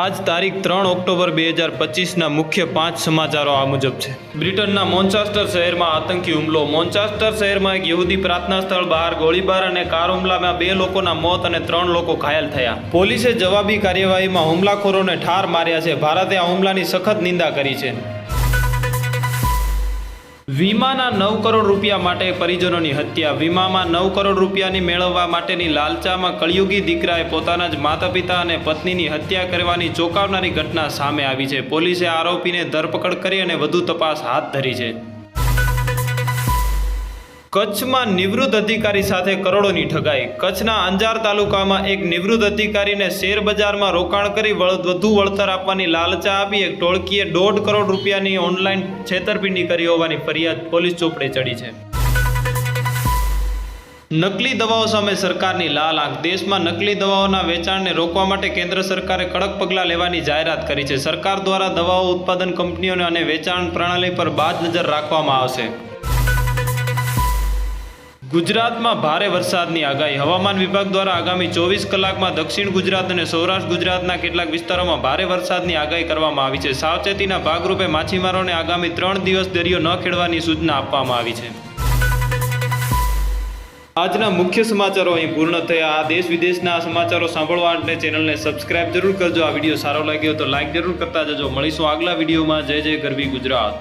આજ તારીખ ત્રણ ઓક્ટોબર બે હજાર પચીસના મુખ્ય પાંચ સમાચારો આ મુજબ છે. બ્રિટનના મોન્ચાસ્ટર શહેરમાં આતંકી હુમલો. મોન્ચાસ્ટર શહેરમાં એક યહૂદી પ્રાર્થના સ્થળ બહાર ગોળીબાર અને કાર હુમલામાં બે લોકોના મોત અને ત્રણ લોકો ઘાયલ થયા. પોલીસે જવાબી કાર્યવાહીમાં હુમલાખોરોને ઠાર માર્યા છે. ભારતે આ હુમલાની સખત નિંદા કરી છે. વીમાના નવ કરોડ રૂપિયા માટે પરિજનોની હત્યા. વીમામાં નવ કરોડ રૂપિયાની મેળવવા માટેની લાલચામાં કળિયુગી દીકરાએ પોતાના જ માતા પિતા અને પત્નીની હત્યા કરવાની ચોંકાવનારી ઘટના સામે આવી છે. પોલીસે આરોપીને ધરપકડ કરી અને વધુ તપાસ હાથ ધરી છે. કચ્છમાં નિવૃત્ત અધિકારી સાથે કરોડોની ઠગાઈ. કચ્છના અંજાર તાલુકામાં એક નિવૃત્ત અધિકારીને શેર બજારમાં રોકાણ કરી વધુ વળતર આપવાની લાલચા આપી એક ટોળકીએ દોઢ કરોડ રૂપિયાની ઓનલાઈન છેતરપિંડી કરી હોવાની ફરિયાદ પોલીસ ચોપડે ચડી છે. નકલી દવાઓ સામે સરકારની લાલ આંખ. દેશમાં નકલી દવાઓના વેચાણને રોકવા માટે કેન્દ્ર સરકારે કડક પગલાં લેવાની જાહેરાત કરી છે. સરકાર દ્વારા દવાઓ ઉત્પાદન કંપનીઓને અને વેચાણ પ્રણાલી પર બાજ નજર રાખવામાં આવશે. ગુજરાતમાં ભારે વરસાદની આગાહી. હવામાન વિભાગ દ્વારા આગામી ચોવીસ કલાકમાં દક્ષિણ ગુજરાત અને સૌરાષ્ટ્ર ગુજરાતના કેટલાક વિસ્તારોમાં ભારે વરસાદની આગાહી કરવામાં આવી છે. સાવચેતીના ભાગરૂપે માછીમારોને આગામી ત્રણ દિવસ દરિયો ન ખેડવાની સૂચના આપવામાં આવી છે. આજના મુખ્ય સમાચારો અહીં પૂર્ણ થયા. આ દેશ વિદેશના સમાચારો સાંભળવા માટે ચેનલને સબસ્ક્રાઇબ જરૂર કરજો. આ વીડિયો સારો લાગ્યો તો લાઇક જરૂર કરતા જજો. મળીશું આગલા વિડીયોમાં. જય જય ગરવી ગુજરાત.